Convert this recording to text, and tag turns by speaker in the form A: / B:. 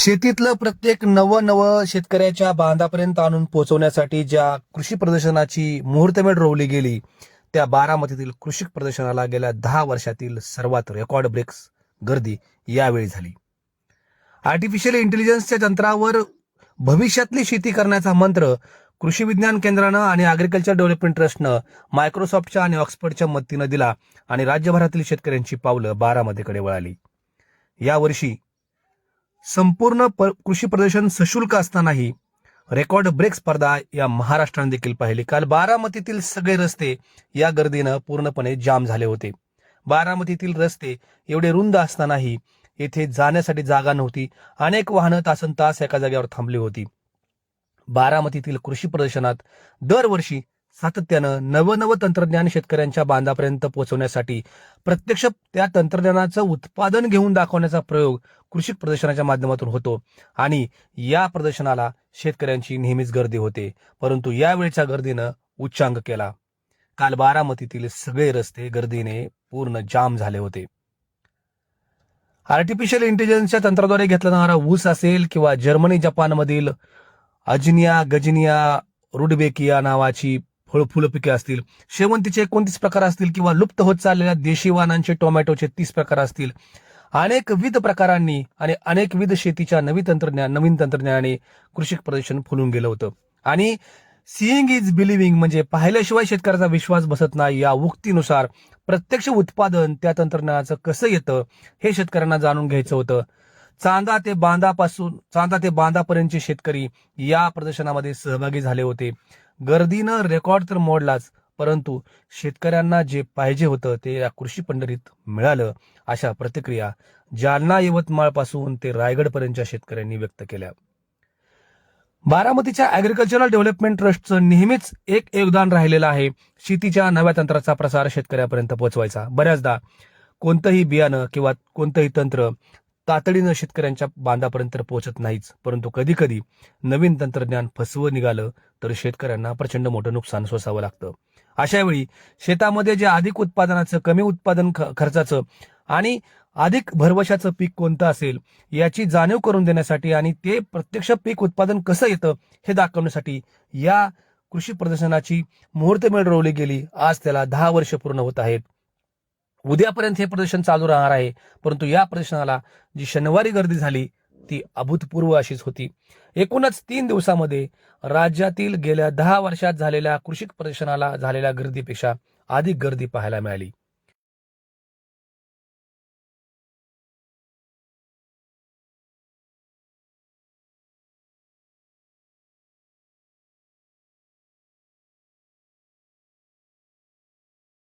A: शेतीतलं प्रत्येक नवं नवं शेतकऱ्याच्या बांधापर्यंत आणून पोहोचवण्यासाठी ज्या कृषी प्रदर्शनाची मुहूर्तमेढ रोवली गेली त्या बारामतीतील कृषी प्रदर्शनाला गेल्या दहा वर्षातील सर्वात रेकॉर्ड ब्रेक्स गर्दी यावेळी झाली. आर्टिफिशियल इंटेलिजन्सच्या तंत्रावर भविष्यातली शेती करण्याचा मंत्र कृषी विज्ञान केंद्रानं आणि अग्रिकल्चर डेव्हलपमेंट ट्रस्टनं मायक्रोसॉफ्टच्या आणि ऑक्सफर्डच्या मदतीनं दिला आणि राज्यभरातील शेतकऱ्यांची पावलं बारामतीकडे वळाली. यावर्षी संपूर्ण कृषी प्रदर्शन सशुल्क असतानाही रेकॉर्ड ब्रेक स्पर्धा या महाराष्ट्राने देखील पाहिली. काल बारामतीतील सगळे रस्ते या गर्दीनं पूर्णपणे जाम झाले होते. बारामतीतील रस्ते एवढे रुंद असतानाही येथे जाण्यासाठी जागा नव्हती. अनेक वाहनं तासन तास एका जागेवर थांबली होती. बारामतीतील कृषी प्रदर्शनात दरवर्षी सातत्यानं नवनवं तंत्रज्ञान शेतकऱ्यांच्या बांधापर्यंत पोहोचवण्यासाठी प्रत्यक्ष त्या तंत्रज्ञानाचं उत्पादन घेऊन दाखवण्याचा प्रयोग कृषी प्रदर्शनाच्या माध्यमातून होतो. आणि या प्रदर्शनाला शेतकऱ्यांची नेहमीच गर्दी होते. परंतु यावेळच्या गर्दीनं उच्चांक केला. काल बारामतीतील सगळे रस्ते गर्दीने पूर्ण जाम झाले होते. आर्टिफिशियल इंटेलिजन्सच्या तंत्राद्वारे घेतला जाणारा ऊस असेल किंवा जर्मनी जपानमधील अजनिया गजनिया रुडबेकिया नावाची फळ फुलं पिके असतील शेवंतीचे एकोणतीस प्रकार असतील किंवा लुप्त होत चाललेल्या देशी वाहनांचे टोमॅटोचे तीस प्रकार असतील अनेक विविध प्रकारांनी आणि अनेक विविध शेतीच्या नवीन तंत्रज्ञान नवीन तंत्रज्ञानाने कृषी प्रदर्शन फुलून गेलं होतं. आणि सीइंग इज बिलिव्हिंग म्हणजे पाहिल्याशिवाय शेतकऱ्याचा विश्वास बसत नाही या उक्तीनुसार प्रत्यक्ष उत्पादन त्या तंत्रज्ञानाचं कसं येतं हे शेतकऱ्यांना जाणून घ्यायचं होतं. चांदा ते बांधापासून चांदा ते बांधापर्यंतचे शेतकरी या प्रदर्शनामध्ये सहभागी झाले होते. गर्दीनं रेकॉर्ड तर मोडलाच परंतु शेतकऱ्यांना जे पाहिजे होतं ते या कृषी पंढरीत मिळालं अशा प्रतिक्रिया जालना यवतमाळपासून ते रायगडपर्यंतच्या शेतकऱ्यांनी व्यक्त केल्या. बारामतीच्या अॅग्रिकल्चरल डेव्हलपमेंट ट्रस्टचं नेहमीच एक योगदान राहिलेलं आहे. शेतीच्या नव्या तंत्राचा प्रसार शेतकऱ्यापर्यंत पोहोचवायचा. बऱ्याचदा कोणतंही बियाणं किंवा कोणतंही तंत्र तातडीनं शेतकऱ्यांच्या बांधापर्यंत पोहोचत नाहीच. परंतु कधी कधी नवीन तंत्रज्ञान फसवं निघालं तर शेतकऱ्यांना प्रचंड मोठं नुकसान सोसावं लागतं. अशा वेळी शेतामध्ये जे अधिक उत्पादनाचं कमी उत्पादन ख- खर्चाचं आणि अधिक भरवशाचं पीक कोणतं असेल याची जाणीव करून देण्यासाठी आणि ते प्रत्यक्ष पीक उत्पादन कसं येतं हे दाखवण्यासाठी या कृषी प्रदर्शनाची मुहूर्तमेळ रोवली गेली. आज त्याला दहा वर्ष पूर्ण होत आहेत. उद्यापर्यंत हे प्रदर्शन चालू राहणार आहे. परंतु या प्रदर्शनाला जी शनिवारी गर्दी झाली ती अभूतपूर्व अशीच होती. एकूणच तीन दिवसामध्ये राज्यातील गेल्या दहा वर्षात झालेल्या कृषी प्रदर्शनाला झालेल्या गर्दीपेक्षा अधिक गर्दी पाहायला मिळाली.